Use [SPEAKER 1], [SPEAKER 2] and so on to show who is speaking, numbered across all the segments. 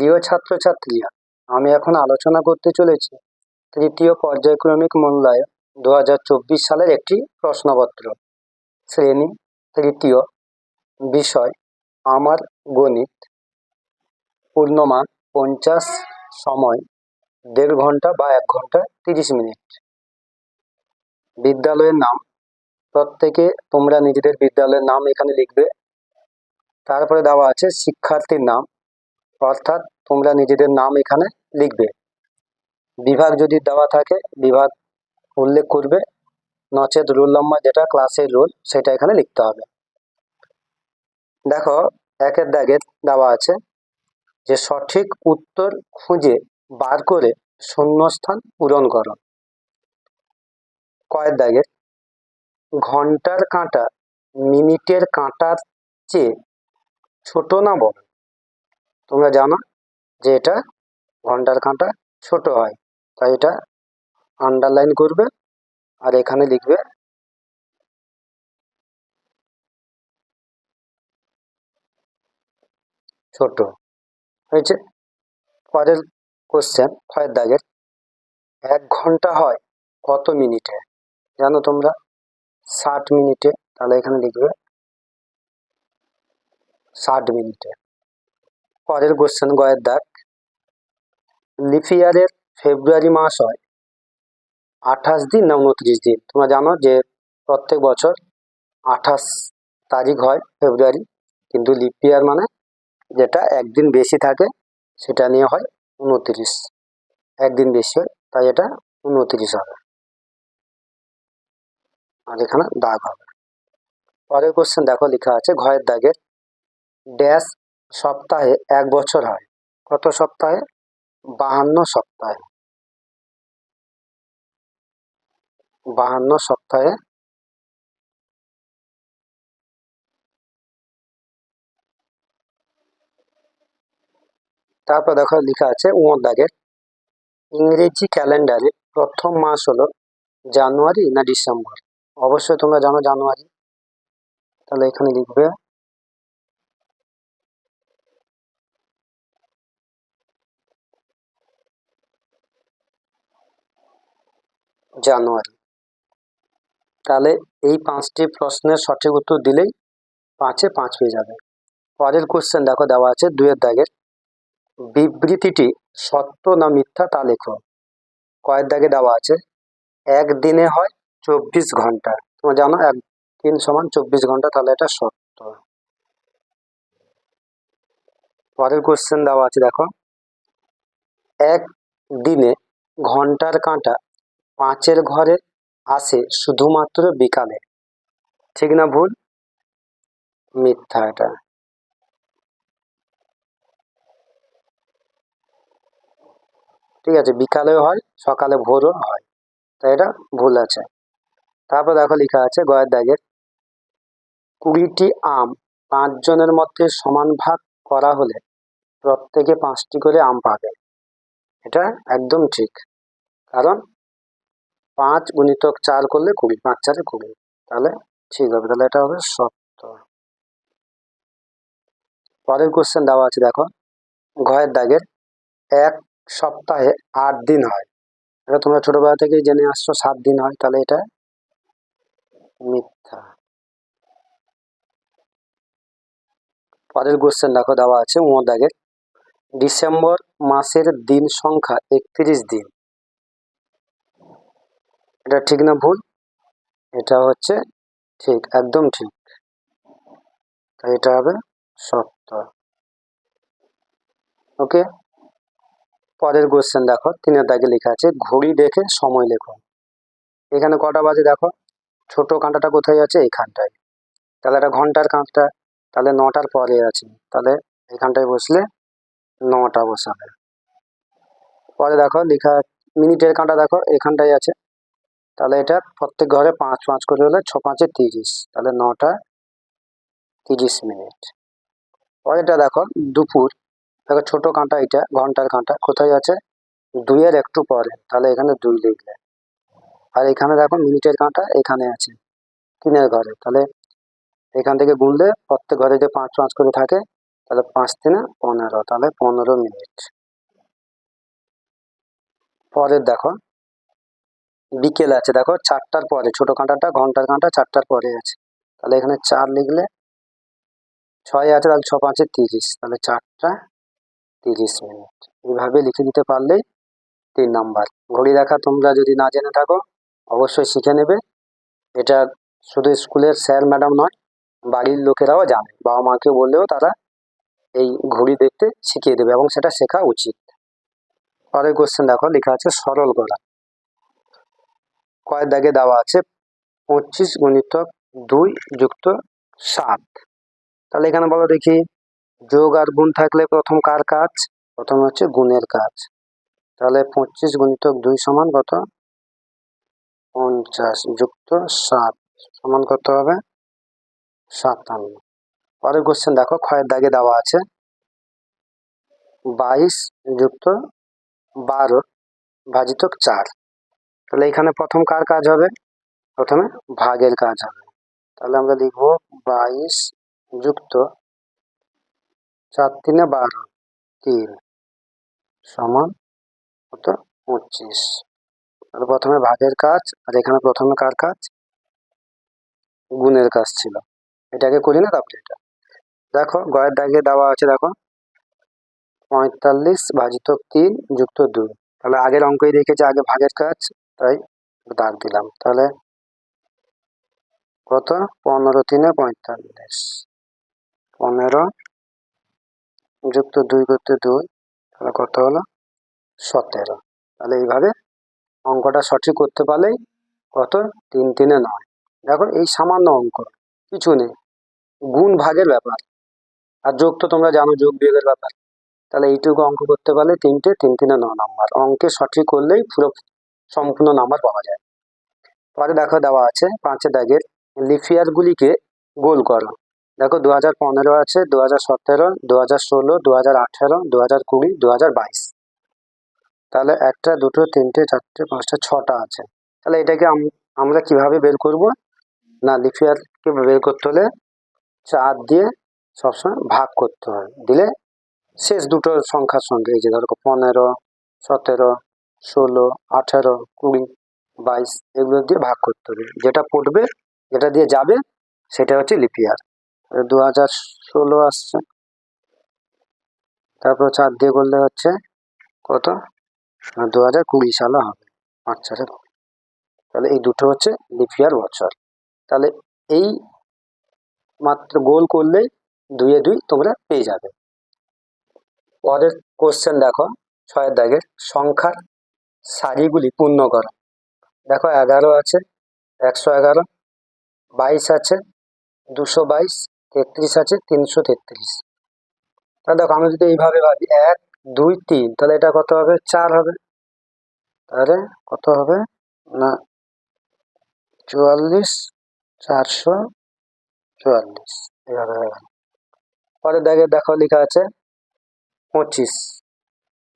[SPEAKER 1] প্রিয় ছাত্রছাত্রীরা, আমি এখন আলোচনা করতে চলেছি তৃতীয় পর্যায়ক্রমিক মূল্যায়ন দু হাজার চব্বিশ সালের একটি প্রশ্নপত্র। শ্রেণি তৃতীয়, বিষয়, আমার গণিত। পূর্ণমান পঞ্চাশ, সময় দেড় ঘণ্টা বা এক ঘণ্টা তিরিশ মিনিট। বিদ্যালয়ের নাম, প্রত্যেকে তোমরা নিজেদের বিদ্যালয়ের নাম এখানে লিখবে। তারপরে দেওয়া আছে শিক্ষার্থীর নাম অর্থাৎ তোমরা নিজেদের নাম এখানে লিখবে। বিভাগ যদি দেওয়া থাকে, বিভাগ উল্লেখ করবে, নচেত রোল নম্বর যেটা ক্লাসের রোল, সেটা এখানে লিখতে হবে। দেখো, একের দাগে দেওয়া আছে যে সঠিক উত্তর খুঁজে বার করে শূন্যস্থান পূরণ করো। কয়ের দাগের ঘণ্টার কাঁটা মিনিটের কাঁটার চেয়ে ছোট না বড়? তোমরা জানো যে এটা ঘণ্টার কাঁটা ছোট হয়। তাই এটা আন্ডারলাইন করবে আর এখানে লিখবে ছোট। হয়েছে? পরের কোশ্চেন ছয়ের দাগের এক ঘণ্টা হয় কত মিনিটে? জানো তোমরা? ষাট মিনিটে। তাহলে এখানে লিখবে ষাট মিনিটে। পরের কোশ্চেন গয়ের দাগ। লিপিয়ারের ফেব্রুয়ারি মাস হয়, আঠাশ দিন না উনত্রিশ দিন? তোমরা জানো যে প্রত্যেক বছর আঠাশ তারিখ হয় ফেব্রুয়ারি কিন্তু লিপিয়ার মানে যেটা একদিন বেশি থাকে, সেটা নিয়ে হয় উনত্রিশ। একদিন বেশি হয়, তাই এটা উনত্রিশ হবে। আর এখানে দাগ হবে। পরের কোশ্চেন দেখো, লেখা আছে, ঘয়ের দাগের ড্যাশ সপ্তাহে এক বছর হয়। কত সপ্তাহে? বাহান্ন সপ্তাহে। বাহান্ন সপ্তাহে। তারপর দেখো লেখা আছে উমর দাগের ইংরেজি ক্যালেন্ডারে প্রথম মাস হলো জানুয়ারি না ডিসেম্বর? অবশ্যই তোমরা জানো জানুয়ারি। তাহলে এখানে লিখবে জানুয়ারি। তাহলে এই পাঁচটি প্রশ্নের সঠিক উত্তর দিলেই পাঁচে পাঁচ পেয়ে যাবে। পরের কোশ্চেন দেখো দেওয়া আছে দুয়ের দাগের। বিবৃতিটি সত্য না মিথ্যা তা লেখো। কয়ের দাগে দেওয়া আছে একদিনে হয় চব্বিশ ঘণ্টা। তোমরা জানো এক দিন সমান চব্বিশ ঘণ্টা তাহলে এটা সত্য। পরের কোশ্চেন দেওয়া আছে দেখো, এক দিনে ঘণ্টার কাঁটা পাঁচের ঘরে আসে শুধুমাত্র বিকালে। ঠিক না ভুল? মিথ্যা এটা। ঠিক আছে, বিকালেও হয়, সকালে ভোরও হয়। তাই এটা ভুল আছে। তারপর দেখো লেখা আছে, গয়ের দাগের। কুড়িটি আম পাঁচজনের মধ্যে সমান ভাগ করা হলে প্রত্যেকে পাঁচটি করে আম পাবে। এটা একদম ঠিক। কারণ পাঁচ গুণিতক চার করলে কুড়ি, পাঁচ চারে কুড়ি। তাহলে ঠিক হবে, তাহলে এটা হবে সত্য পরের কোশ্চেন দেওয়া আছে, দেখো। ঘয়ের দাগের এক সপ্তাহে আট দিন হয়। এটা তোমরা ছোটবেলা থেকেই জেনে আসছো, সাত দিন হয়, তাহলে এটা মিথ্যা। পরের কোশ্চেন দেখো, দেওয়া আছে উমর দাগের। ডিসেম্বর মাসের দিন সংখ্যা একত্রিশ দিন। এটা ঠিক না ভুল? এটা হচ্ছে ঠিক, একদম ঠিক। তাই এটা হবে সত্য। ওকে? পরের কোশ্চেন দেখো তিনের দাগে লেখা আছে, ঘড়ি দেখে সময় লেখো। এখানে কটা বাজে দেখো? ছোট কাঁটাটা কোথায় আছে? এইখানটায় তাহলে এটা ঘণ্টার কাঁটা, তাহলে নটার পরে আছে। তাহলে এখানটায় বসলে নটা বসাবে। পরে দেখো, লেখা, মিনিটের কাঁটা দেখো এখানটায় আছে। তাহলে এটা প্রত্যেক ঘরে পাঁচ পাঁচ করে হলে ছ পাঁচে তিরিশ। তাহলে নটা তিরিশ মিনিট। পরেরটা দেখো, দুপুর। দেখো ছোট কাঁটা এটা, ঘণ্টার কাঁটা। কোথায় আছে? দুইয়ের একটু পরে। তাহলে এখানে দুই লিখলে। আর এখানে দেখো মিনিটের কাঁটা এখানে আছে, তিনের ঘরে। তাহলে এখান থেকে গুনলে প্রত্যেক ঘরে যে পাঁচ পাঁচ করে থাকে, তাহলে পাঁচ তিনে পনেরো। তাহলে পনেরো মিনিট। পরের দেখো বিকেল আছে। দেখো, চারটার পরে, ছোট কাঁটাটা, ঘণ্টার কাঁটা চারটার পরে আছে। তাহলে এখানে চার লিখলে ছয় আছে, তাহলে ছ পাঁচে তিরিশ। তাহলে চারটা তিরিশ মিনিট। এইভাবে লিখে দিতে পারলেই তিন নাম্বার। ঘড়ি দেখা তোমরা যদি না জেনে থাকো, অবশ্যই শিখে নেবে। এটা শুধু স্কুলের স্যার ম্যাডাম নয়, বাড়ির লোকেরাও জানে। বাবা মাকে বললেও তারা এই ঘড়ি দেখতে শিখিয়ে দেবে এবং সেটা শেখা উচিত। পরের কোশ্চেন দেখো, লেখা আছে সরল করা কয়ের দাগে দেওয়া আছে, পঁচিশ গুণিতক দুই যুক্ত সাত। তাহলে এখানে বলো দেখি, যোগ আর গুণ থাকলে প্রথম কার কাজ? প্রথম হচ্ছে গুণের কাজ। তাহলে পঁচিশ গুণিতক দুই সমান কত? পঞ্চাশ যুক্ত সাত। সমান কত হবে? সাতান্ন। পরের কোশ্চেন দেখো ক্ষয়ের দাগে দেওয়া আছে। বাইশ যুক্ত বারো ভাজিতক চার। তাহলে এখানে প্রথম কার কাজ হবে? প্রথমে ভাগের কাজ হবে। তাহলে আমরা লিখব বাইশ যুক্ত চার তিনে বারো তিন সমান কত? পঁচিশ। তাহলে প্রথমে ভাগের কাজ আর এখানে প্রথমে কার কাজ? গুণের কাজ ছিল। এটাকে করি না তারপরে এটা। দেখো, গয়ের দাগে দেওয়া আছে, দেখো। পঁয়তাল্লিশ ভাজিত তিন যুক্ত দুই। তাহলে আগের অঙ্কই রেখেছে আগে ভাগের কাজ। তাই দাগ দিলাম। তাহলে কত? পনেরো তিনে পঁয়তাল্লিশ। পনেরো যুক্ত দুই করতে দুই, তাহলে কত হলো? সতেরো। তাহলে এইভাবে অঙ্কটা সঠিক করতে পারলেই কত? তিন তিনে নয়। দেখো এই সামান্য অঙ্ক, কিছু নেই। গুণ ভাগের ব্যাপার। আর যোগ তো তোমরা জানো, যোগ বিয়োগের ব্যাপার। তাহলে এইটুকু অঙ্ক করতে পারলে তিনটে, তিন তিনে ন নাম্বার। অঙ্কে সঠিক করলেই পুরো সম্পূর্ণ নাম্বার পাওয়া যায়। পরে দেখো দেওয়া আছে পাঁচের দাগের লিফিয়ারগুলিকে গোল করো। দেখো দু হাজার পনেরো আছে দু হাজার সতেরো দু হাজার ষোলো দু হাজার আঠেরো দু হাজার কুড়ি দু হাজার বাইশ। তাহলে একটা, দুটো, তিনটে, চারটে, পাঁচটা, ছটা আছে। তাহলে এটাকে আম- আমরা কীভাবে বের করব? না, লিফিয়ারকে বের করতে হলে চার দিয়ে সবসময় ভাগ করতে হয়। দিলে শেষ দুটো সংখ্যার সঙ্গে, এই যে ধরো পনেরো, সতেরো ষোলো, আঠারো, কুড়ি, বাইশ এগুলো দিয়ে ভাগ করতে হবে। যেটা পড়বে, যেটা দিয়ে যাবে, সেটা হচ্ছে লিপিয়ার দু হাজার ষোলো আসছে। তারপর চার দিয়ে করলে হচ্ছে কত? দু হাজার কুড়ি সালে হবে। চারে তাহলে এই দুটো হচ্ছে লিপিয়ার বছর। তাহলে এই মাত্র গোল করলেই দুয়ে দুই তোমরা পেয়ে যাবে। পরের কোশ্চেন দেখো, ছয়ের দাগের সংখ্যার সারিগুলি পূর্ণ করো। দেখো এগারো আছে, একশো এগারো, বাইশ আছে, দুশো বাইশ, তেত্রিশ আছে, তিনশো তেত্রিশ। তাহলে দেখো আমি যদি এইভাবে ভাবি, এক, দুই, তিন, তাহলে এটা কত হবে? চার হবে। তাহলে কত হবে? না, চুয়াল্লিশ, চারশো চুয়াল্লিশ। এভাবে পরে দেখে, দেখো লেখা আছে পঁচিশ।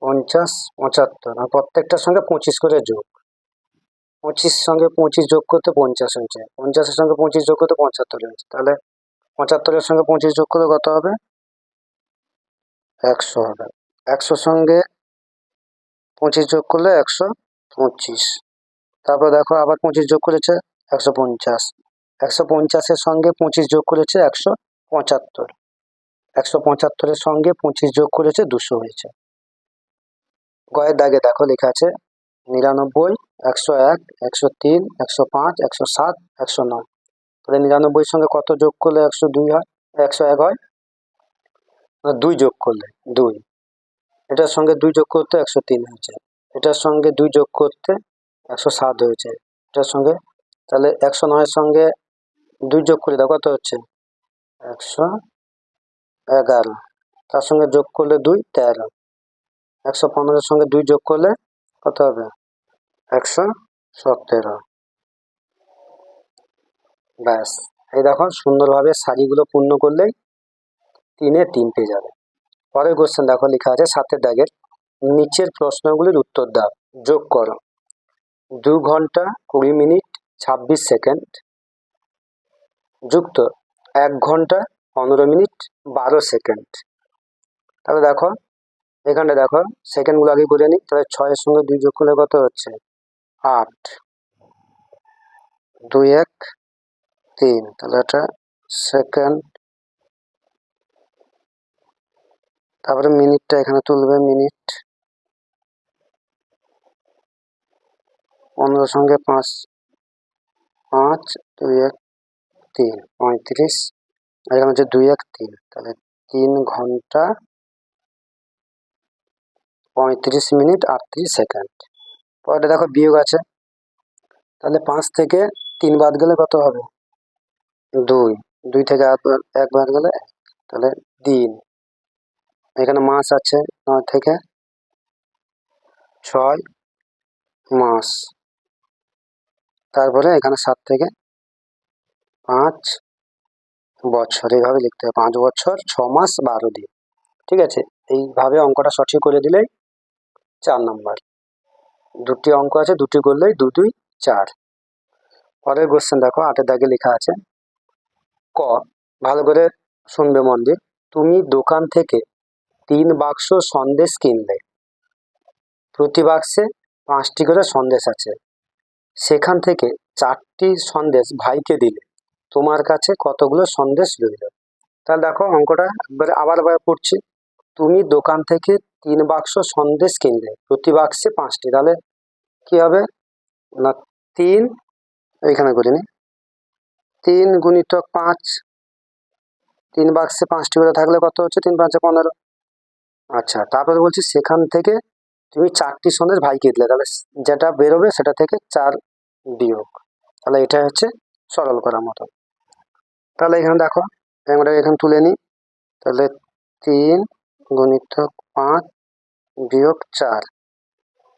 [SPEAKER 1] পঞ্চাশ, পঁচাত্তর, আর প্রত্যেকটার সঙ্গে পঁচিশ করে যোগ। পঁচিশ সঙ্গে পঁচিশ যোগ করতে পঞ্চাশ হয়েছে। পঞ্চাশের সঙ্গে পঁচিশ যোগ করতে পঁচাত্তর হয়েছে। তাহলে পঁচাত্তরের সঙ্গে পঁচিশ যোগ করলে কত হবে? একশো হবে। একশোর সঙ্গে পঁচিশ যোগ করলে একশো পঁচিশ। তারপর দেখো আবার পঁচিশ যোগ করেছে একশো পঞ্চাশ। একশো পঞ্চাশের সঙ্গে পঁচিশ যোগ করেছে একশো পঁচাত্তর। একশো পঁচাত্তরের সঙ্গে পঁচিশ যোগ করেছে দুশো হয়েছে। গয়ের দাগে দেখো লেখা আছে, নিরানব্বই, একশো এক, একশো তিন, একশো পাঁচ, একশো সাত, একশো নয়। তাহলে নিরানব্বইয়ের সঙ্গে কত যোগ করলে একশো দুই হয়? একশো এক হয়? দুই যোগ করলে, দুই। এটার সঙ্গে দুই যোগ করতে একশো তিন হয়েছে। এটার সঙ্গে দুই যোগ করতে একশো সাত হয়েছে। এটার সঙ্গে, তাহলে একশো নয়ের সঙ্গে দুই যোগ করে দাও কত হচ্ছে? একশো এগারো। তার সঙ্গে যোগ করলে দুই, তেরো। একশো পনেরোর সঙ্গে দুই যোগ করলে কত হবে? একশো সতেরো ব্যাস। এই দেখো, সুন্দরভাবে সারিগুলো পূর্ণ করলেই তিনে তিন পেয়ে যাবে। পরের কোশ্চেন দেখো, লেখা আছে সাতের দাগের নিচের প্রশ্নগুলির উত্তর দাও। যোগ করো। দু ঘণ্টা কুড়ি মিনিট ছাব্বিশ সেকেন্ড। যুক্ত। এক ঘণ্টা পনেরো মিনিট বারো সেকেন্ড। তাহলে দেখো এখানটা দেখো সেকেন্ডগুলো আগে করে নিই, তাহলে ছয়ের সঙ্গে দুই যোগ করলে কত হচ্ছে? আট। দুই এক, তিন। তাহলে এটা সেকেন্ড তারপরে মিনিটটা এখানে তুলবে মিনিট পনেরোর সঙ্গে পাঁচ পাঁচ, দুই এক, তিন, পঁয়ত্রিশ। এখানে হচ্ছে দুই এক, তিন। তাহলে তিন ঘণ্টা পঁয়ত্রিশ মিনিট আটত্রিশ সেকেন্ড। পরে দেখো বিয়োগ আছে। তাহলে পাঁচ থেকে তিন বাদ গেলে কত হবে? দুই। দুই থেকে এক বাদ- গেলে। তাহলে দিন এখানে মাস আছে নয় থেকে ছয় মাস। তারপরে এখানে সাত থেকে পাঁচ বছর। এইভাবে লিখতে হবে। পাঁচ বছর, ছ মাস, বারো দিন। ঠিক আছে? এইভাবে অঙ্কটা সঠিক করে দিলেই চার নাম্বার। দুটি অঙ্ক আছে, দুটি করলেই দু, দুই, চার। পরের কোশ্চেন দেখো আটের দাগে লেখা আছে, ক, ভালো করে শুনবে মন দিয়ে তুমি দোকান থেকে তিন বাক্স সন্দেশ কিনলে, প্রতি বাক্সে পাঁচটি করে সন্দেশ আছে, সেখান থেকে চারটি সন্দেশ ভাইকে দিলে, তোমার কাছে কতগুলো সন্দেশ রইল? তাহলে দেখো অঙ্কটা একবারে আবার আবার পড়ছি, তুমি দোকান থেকে তিন বাক্স সন্দেশ কিনলে, প্রতি বাক্সে পাঁচটি। তাহলে কি হবে? না, তিন, এইখানে করিনি তিন গুণিতক পাঁচ, তিন বাক্সে পাঁচটি করে থাকলে কত হচ্ছে? তিন পাঁচে পনেরো। আচ্ছা তারপরে বলছি সেখান থেকে তুমি চারটি সন্দেশ ভাইকে দিলে, তাহলে যেটা বেরোবে সেটা থেকে চার বিয়োগ। তাহলে এটা হচ্ছে সরল করার মতো। তাহলে এখানে দেখো আমরা এখানে তুলে নিই তাহলে তিন গুণিতক পাঁচ বিয়োগ চার।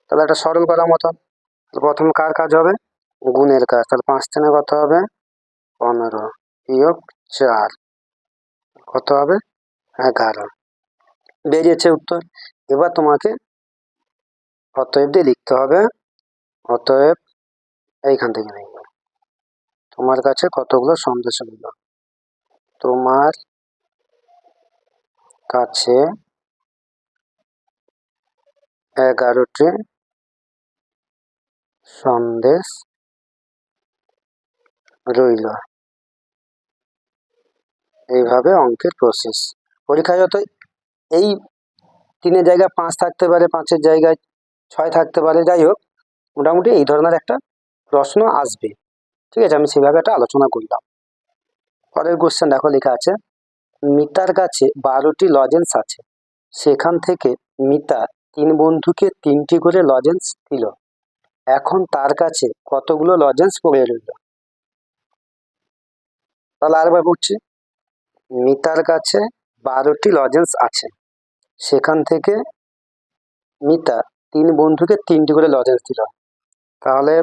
[SPEAKER 1] তাহলে এটা সরল করার মতো। প্রথম কার কাজ হবে? গুণের কাজ। তাহলে পাঁচ তিনে কত হবে? পনেরো। বিয়োগ চার। কত হবে? এগারো। বেরিয়েছে উত্তর। এবার তোমাকে অতএব দিয়ে লিখতে হবে। অতএব এইখান থেকে লিখবে তোমার কাছে কতগুলো সন্দেশ রইল? তোমার কাছে এগারোটি সন্দেশ রইল। এইভাবে অঙ্কের প্রসেস পরীক্ষায় যত এই তিনের জায়গায় পাঁচ থাকতে পারে, পাঁচের জায়গায় ছয় থাকতে পারে, যাই হোক, মোটামুটি এই ধরনের একটা প্রশ্ন আসবে। ঠিক আছে, আমি সেভাবে একটা আলোচনা করলাম। পরের কোশ্চেন দেখো, লেখা আছে, মিতার কাছে বারোটি লজেন্স আছে। সেখান থেকে মিতা তিন বন্ধুকে তিনটি করে লজেন্স দিল। এখন তার কাছে কতগুলো লজেন্স পড়ে রইল? তাহলে আরেকবার বলছি মিতার কাছে বারোটি লজেন্স আছে। সেখান থেকে মিতা তিন বন্ধুকে তিনটি করে লজেন্স দিল। তাহলে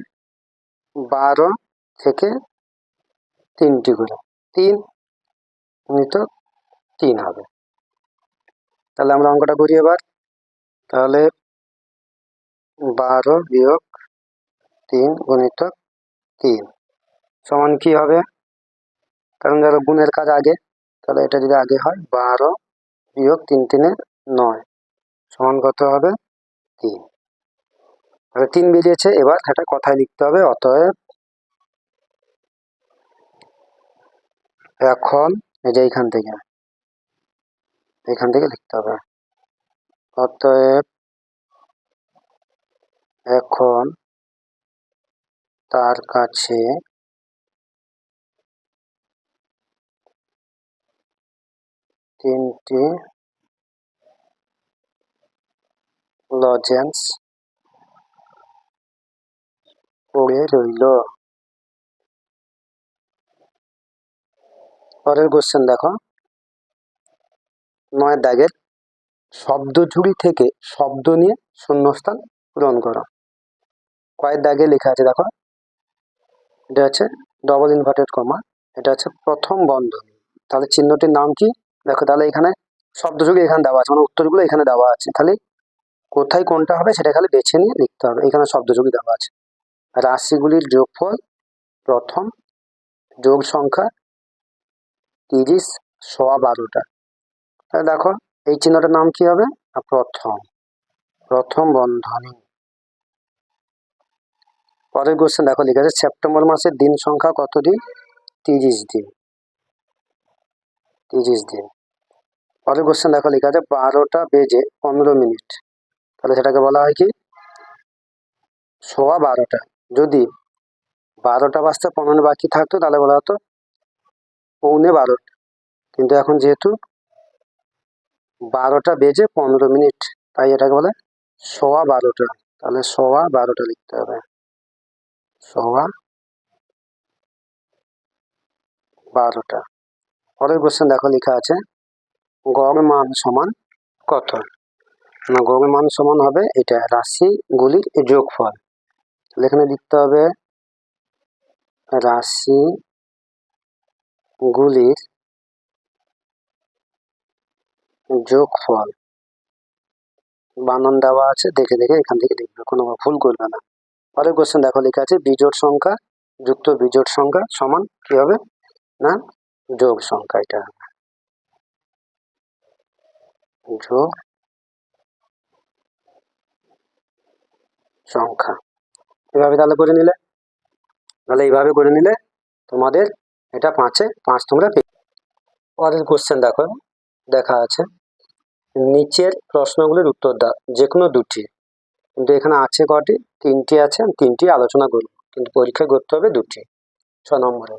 [SPEAKER 1] বারো থেকে তিনটি করে। তিন তিন হবে। তাহলে আমরা অঙ্কটা করি এবার। তাহলে বারো বিয়োগ তিন গুণিত তিন। সমান কি হবে? কারণ ধরো গুণের কাজ আগে, তাহলে এটা যদি আগে হয়, বারো বিয়োগ তিন তিনে নয়। সমান কত হবে? তিন। তাহলে তিন বেরিয়েছে, এবার এটা কথায় লিখতে হবে, অতএব এখন এই যে এইখান থেকে এখান থেকে লিখতে হবে। অতএব এখন তার কাছে তিনটি লজেন্স পড়ে রইল। পরের কোশ্চেন দেখো। নয় দাগের শব্দ ঝুড়ি থেকে শব্দ নিয়ে শূন্যস্থান পূরণ করো। কয়েক দাগে লেখা আছে, দেখো। এটা হচ্ছে ডবল ইনভার্টেড কমা এটা হচ্ছে প্রথম বন্ধনী তাহলে চিহ্নটির নাম কি? দেখো, তাহলে এখানে শব্দযোগী এখানে দেওয়া আছে মানে উত্তরগুলো এখানে দেওয়া আছে। তাহলে কোথায় কোনটা হবে সেটা খালি বেছে নিয়ে লিখতে হবে। এখানে শব্দযোগী দেওয়া আছে। রাশিগুলির যোগফল প্রথম যোগ সংখ্যা তিরিশ সোয়া বারোটা। তাহলে দেখো এই চিহ্নটার নাম কি হবে? প্রথম। প্রথম বন্ধনী। পরের কোশ্চেন দেখো লেখা আছে সেপ্টেম্বর মাসের দিন সংখ্যা কত দিন তিরিশ দিন। তিরিশ দিন। পরের কোশ্চেন দেখো লেখা আছে বারোটা বেজে পনেরো মিনিট। তাহলে সেটাকে বলা হয় কি? সোয়া বারোটা। যদি বারোটা বাজতে পনেরো বাকি থাকতো, তাহলে বলা হতো, পৌনে বারোটা। কিন্তু এখন যেহেতু বারোটা বেজে পনেরো মিনিট। তাই এটাকে বলে সোয়া বারোটা। তাহলে সোয়া বারোটা লিখতে হবে। সোয়া বারোটা। পরের কোশ্চেন দেখো লেখা আছে, গড় মান সমান কত? না, গড় মান সমান হবে এটা, রাশিগুলির যোগফল। তাহলে এখানে লিখতে হবে রাশি যোগফল। বানান দেওয়া আছে, দেখে দেখে এখান থেকে দেখবে, কোনো ভুল করবে না। পরের কোশ্চেন দেখো, লেখা আছে বিজোট সংখ্যা যুক্ত বিজোট সংখ্যা সমান কি হবে? না, যোগ সংখ্যা এটা যোগ সংখ্যা। এভাবে তাহলে করে নিলে? তাহলে এইভাবে করে নিলে তোমাদের এটা পাঁচে পাঁচ তোমরা পরের কোশ্চেন দেখো, দেখা আছে। নিচের প্রশ্নগুলির উত্তর দাও যে কোনো দুটি। কিন্তু এখানে আছে কটি? তিনটি আছে, আমি তিনটি আলোচনা করব। কিন্তু পরীক্ষায় করতে হবে দুটি। ছ নম্বরে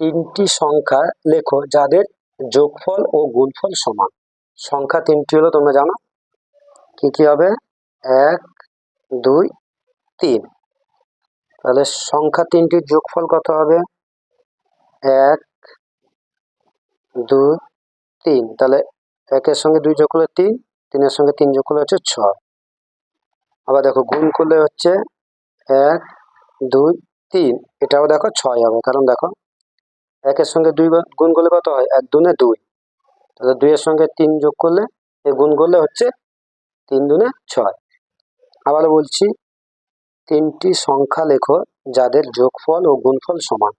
[SPEAKER 1] তিনটি সংখ্যা লেখো যাদের যোগফল ও গুণফল সমান। সংখ্যা তিনটি হলো, তোমরা জানো? কি কি হবে? এক, দুই, তিন। তাহলে সংখ্যা তিনটির যোগফল কত হবে? এক, দুই, তিন। তাহলে একের সঙ্গে দুই যোগ করলে তিন, তিনের সঙ্গে তিন যোগ করলে হচ্ছে ছয়। আবার দেখো গুণ করলে হচ্ছে এক, দুই, তিন। এটাও দেখো ছয় হবে, কারণ দেখো একের সঙ্গে দুই গুণ করলে কত হয়? এক দুনে দুই। তাহলে দুইয়ের সঙ্গে তিন যোগ করলে, এ গুণ করলে হচ্ছে তিন দুনে ছয়। আবার বলছি, তিনটি সংখ্যা লেখো যাদের যোগফল ও গুণফল সমান।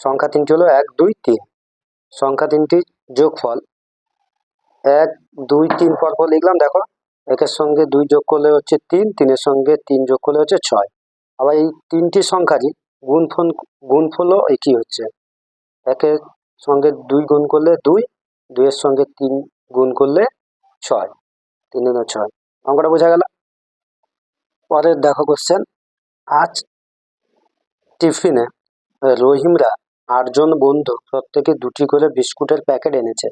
[SPEAKER 1] সংখ্যা তিনটি হলো এক, দুই, তিন। সংখ্যা তিনটি যোগফল এক, দুই, তিন পর পর লিখলাম, দেখো। একের সঙ্গে দুই যোগ করলে হচ্ছে তিন, তিনের সঙ্গে তিন যোগ করলে হচ্ছে ছয়। আবার এই তিনটি সংখ্যারই গুণফল, গুণফলও একই হচ্ছে। একের সঙ্গে দুই গুণ করলে দুই, দুইয়ের সঙ্গে তিন গুণ করলে ছয়, তিন ছয়। অঙ্কটা বোঝা গেল? পরের দেখো কোশ্চেন আজ টিফিনে রহিমরা আটজন বন্ধু প্রত্যেকে দুটি করে বিস্কুটের প্যাকেট এনেছে।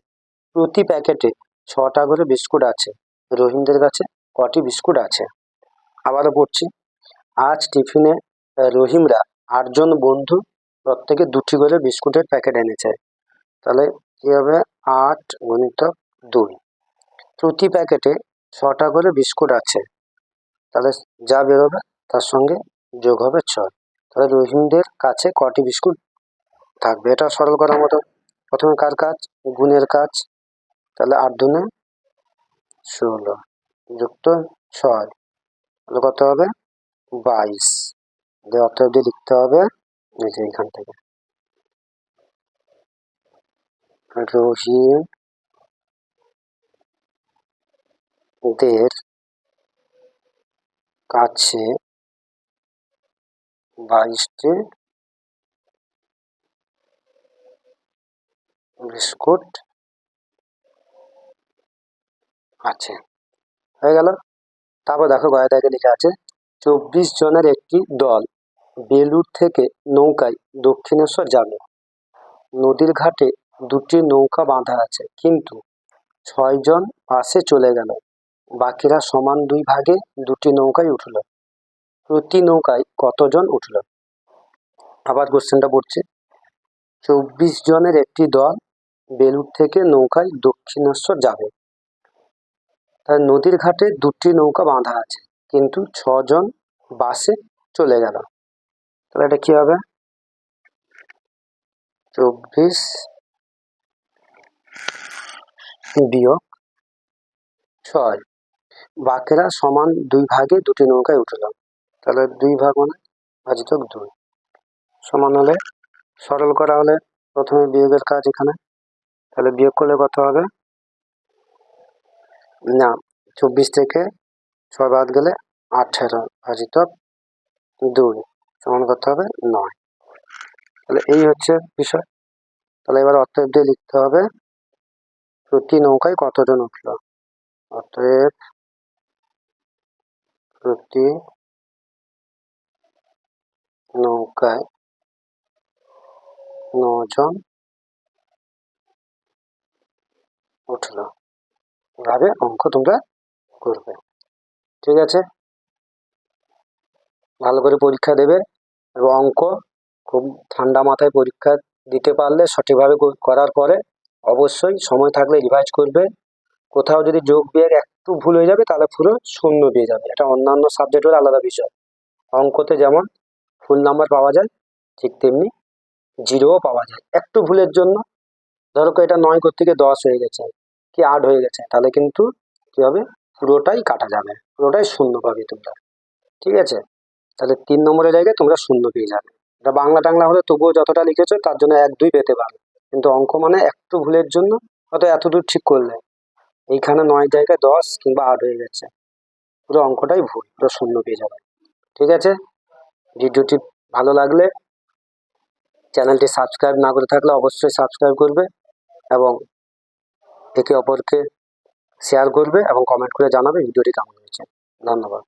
[SPEAKER 1] প্রতি প্যাকেটে ছটা করে বিস্কুট আছে। রহিমদের কাছে কটি বিস্কুট আছে? আবারও পড়ছি। আজ টিফিনে রহিমরা আটজন বন্ধু প্রত্যেকে দুটি করে বিস্কুটের প্যাকেট এনেছে। তাহলে কি হবে? আট গুণিতক দুই। প্রতি প্যাকেটে ছটা করে বিস্কুট আছে। তাহলে যা বেরোবে, তার সঙ্গে যোগ হবে ছয়। তাহলে রহিমদের কাছে কটি বিস্কুট থাকবে? এটা সরল করার মতো। প্রথমে কার কাজ? গুণের কাজ। তাহলে আট দুনে ষোলো যুক্ত ছয়। কত হবে? বাইশ। অর্থ দিয়ে লিখতে হবে এইখান থেকে। রহিম দের কাছে বাইশটি বিস্কুট আছে হয়ে গেল। তারপর দেখো গয়া লেখা আছে, চব্বিশ জনের একটি দল বেলুর থেকে নৌকায় দক্ষিণেশ্বর যাবে। নদীর ঘাটে দুটি নৌকা বাঁধা আছে, কিন্তু ছয়জন পাশে চলে গেল। বাকিরা সমান দুই ভাগে দুটি নৌকায় উঠল। প্রতি নৌকায় কতজন উঠল? আবার কোশ্চেনটা পড়ছে, চব্বিশ জনের একটি দল বেলুর থেকে নৌকায় দক্ষিণেশ্বর যাবে। তাই নদীর ঘাটে দুটি নৌকা বাঁধা আছে। কিন্তু ছজন বাসে চলে গেল। তাহলে এটা কি হবে? চব্বিশ বিয়োগ ছয়। বাকেরা সমান দুই ভাগে দুটি নৌকায় উঠল। তাহলে দুই ভাগ মানে ভাজিতক দুই। সমান হলে সরল করা হলে প্রথমে বিয়োগের কাজ এখানে। তাহলে বিয়োগ করলে কত হবে? না, চব্বিশ থেকে ছয় বাদ গেলে আঠেরো ভাজিত দুই, সমান করতে হবে নয়। তাহলে এই হচ্ছে বিষয়। তাহলে এবার অতএব দিয়ে লিখতে হবে, প্রতি নৌকায় কতজন উঠল? অতএব প্রতি নৌকায় নজন উঠল। এভাবে অঙ্ক তোমরা করবে। ঠিক আছে? ভালো করে পরীক্ষা দেবে এবং অঙ্ক খুব ঠান্ডা মাথায় পরীক্ষা দিতে পারলে সঠিকভাবে করার পরে অবশ্যই সময় থাকলে রিভাইজ করবে। কোথাও যদি যোগ বিয়োগ একটু ভুল হয়ে যাবে তাহলে পুরো শূন্য পেয়ে যাবে। এটা অন্যান্য সাবজেক্টের আলাদা বিষয়। অঙ্কতে যেমন ফুল নাম্বার পাওয়া যায়, ঠিক তেমনি জিরোও পাওয়া যায়। একটু ভুলের জন্য, ধরো এটা নয় কোর থেকে দশ হয়ে গেছে। কি আট হয়ে গেছে, তাহলে কিন্তু কি হবে? পুরোটাই কাটা যাবে, পুরোটাই শূন্য পাবে তোমরা। ঠিক আছে? তাহলে তিন নম্বরের জায়গায় তোমরা শূন্য পেয়ে যাবে। এটা বাংলা টাংলা হলে তবুও যতটা লিখেছো, তার জন্য এক দুই পেতে পারো। কিন্তু অঙ্ক মানে একটু ভুলের জন্য হয়তো এত দূর ঠিক করলে। এইখানে নয় জায়গায় দশ কিংবা আট হয়ে গেছে। পুরো অঙ্কটাই ভুল, পুরো শূন্য পেয়ে যাবে। ঠিক আছে? ভিডিওটি ভালো লাগলে চ্যানেলটি সাবস্ক্রাইব না করে থাকলে অবশ্যই সাবস্ক্রাইব করবে এবং একে অপরকে শেয়ার করবে এবং কমেন্ট করে জানাবে ভিডিওটি কেমন হয়েছে। ধন্যবাদ।